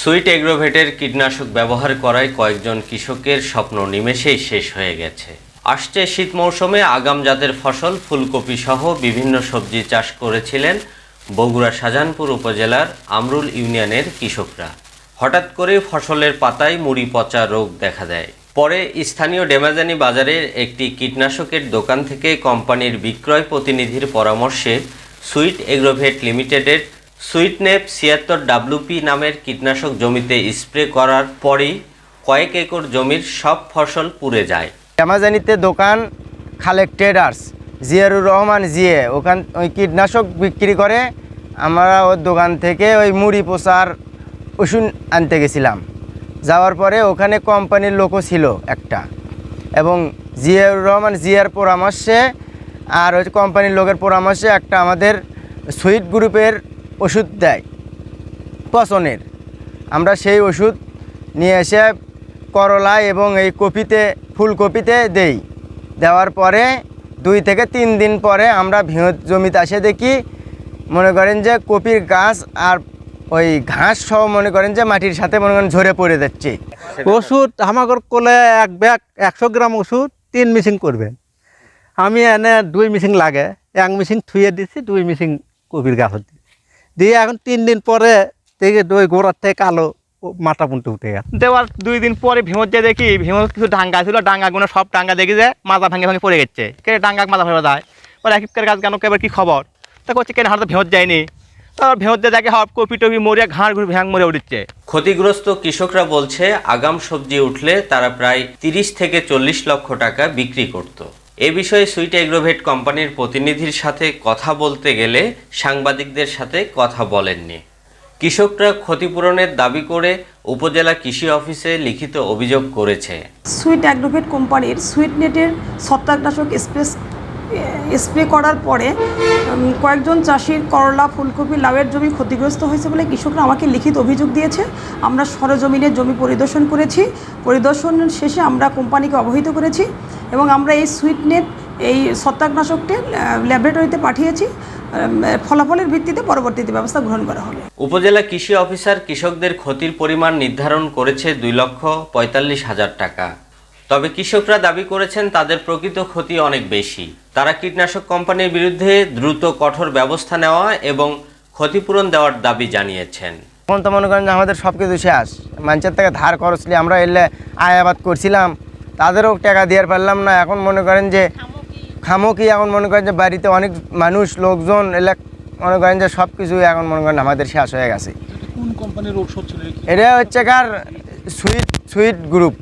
Sweet এগ্রোভেটের কীটনাশক ব্যবহার করায় কয়েকজন কৃষকের স্বপ্ন নিমেষেই শেষ হয়ে গেছে। আসছে শীত মৌসুমে আগাম জাতের ফসল, ফুলকপি সহ বিভিন্ন সবজি চাষ করেছিলেন বগুড়া শাহজাহানপুর উপজেলার আমরুল ইউনিয়নের কৃষকরা। হঠাৎ করে ফসলের পাতায় মুড়ি পচা রোগ দেখা দেয়। পরে স্থানীয় ডেমাজানি বাজারের একটি কীটনাশকের দোকান থেকে কোম্পানির বিক্রয় প্রতিনিধির পরামর্শে সুইট এগ্রোভেট লিমিটেডের সুইটনেপ ছিয়াত্তর ডাব্লুপি নামের কীটনাশক জমিতে স্প্রে করার পরেই কয়েক একর জমির সব ফসল পুড়ে যায়। অ্যামাজানিতে দোকান খালেক ট্রেডার্স, জিয়ারুর রহমান জিয়ে, ওখান ওই কীটনাশক বিক্রি করে আমরা ওর দোকান থেকে ওই মুড়ি পোষার ওষুধ আনতে গেছিলাম। যাওয়ার পরে ওখানে কোম্পানির লোকও ছিল একটা। এবং জিয়াউর রহমান জিয়ার পরামর্শে আর ওই কোম্পানির লোকের পরামর্শে একটা আমাদের সুইট গ্রুপের ওষুধ দেয়, পচনের। আমরা সেই ওষুধ নিয়ে এসে করলা এবং এই কপিতে, ফুলকপিতে দেই। দেওয়ার পরে দুই থেকে তিন দিন পরে আমরা ভিঁত জমিতে আসে দেখি, মনে করেন যে কপির গাছ আর ওই ঘাস সহ মনে করেন যে মাটির সাথে মনে করেন ঝরে পড়ে যাচ্ছে। ওষুধ আমাগর কোলে এক ব্যাগ একশো গ্রাম ওষুধ, তিন মিশিং করবেন। আমি এনে দুই মিশিং লাগে, এক মিশিং থুয়ে দিছি, দুই মিশিং কপির গাছ দিই দিয়ে এখন তিন দিন পরে থেকে ওই গোড়ার থেকে কালো ও মাথা পুনতে উঠে গেছে। দেওয়ার দুই দিন পরে ভীমত যে দেখি ভীমত কিছু ডাঙ্গা ছিল ডাঙ্গাগুলো সব ডাঙ্গা দেখি যে মাজা ভাঙে ভাঙে পড়ে গেছে। কে ডাঙ্গা মাজা ফেলে যায় পরে একের গাছ কেন কেবার কী খবর? তা করছে কেন হাতে ভেঁত যায়নি। তারপর ভেঁত দিয়ে দেখে হব কপি টপি মরিয়া ঘাড় ঘুরে ভ্যাং মরে উঠছে। ক্ষতিগ্রস্ত কৃষকরা বলছে আগাম সবজি উঠলে তারা প্রায় তিরিশ থেকে চল্লিশ লক্ষ টাকা বিক্রি করত। এ বিষয়ে সুইট এগ্রোভেট কোম্পানির প্রতিনিধির সাথে কথা বলতে গেলে সাংবাদিকদের সাথে কথা বলেননি। কৃষকরা ক্ষতিপূরণের দাবি করে উপজেলা কৃষি অফিসে লিখিত অভিযোগ করেছে। সুইট অ্যাগ্রোভেট কোম্পানির সুইট নেটের ছত্রাকনাশক স্প্রে স্প্রে করার পরে কয়েকজন চাষির করলা, ফুলকপি, লাউয়ের জমি ক্ষতিগ্রস্ত হয়েছে বলে কৃষকরা আমাকে লিখিত অভিযোগ দিয়েছে। আমরা সরজমিনে জমি পরিদর্শন করেছি। পরিদর্শন শেষে আমরা কোম্পানিকে অবহিত করেছি। এবং আমরা এই সুইট নেট এই ছত্রাকনাশকটি ল্যাবরেটরিতে পাঠিয়েছি। ফলাফলের ভিত্তিতে পরবর্তীতে ব্যবস্থা গ্রহণ করা হবে। উপজেলা কৃষি অফিসার কৃষকদের ক্ষতির পরিমাণ নির্ধারণ করেছে দুই লক্ষ পঁয়তাল্লিশ হাজার টাকা। তবে কৃষকরা দাবি করেছেন তাদের প্রকৃত ক্ষতি অনেক বেশি। তারা কীটনাশক কোম্পানির বিরুদ্ধে দ্রুত কঠোর ব্যবস্থা নেওয়া এবং ক্ষতিপূরণ দেওয়ার দাবি জানিয়েছেন। এখন তো মনে করেন যে আমাদের সব কিছু শেষ। মানুষের থেকে ধার খরচলি আমরা এলে আয় আবাদ করছিলাম। তাদেরও টাকা দেওয়ার পারলাম না। এখন মনে করেন যে খামোকি এখন মনে করেন যে বাড়িতে অনেক মানুষ লোকজন এলাক মনে করেন যে সব কিছু এখন মনে করেন আমাদের শেষ হয়ে গেছে। এটা হচ্ছে কার? Sweet sweet group.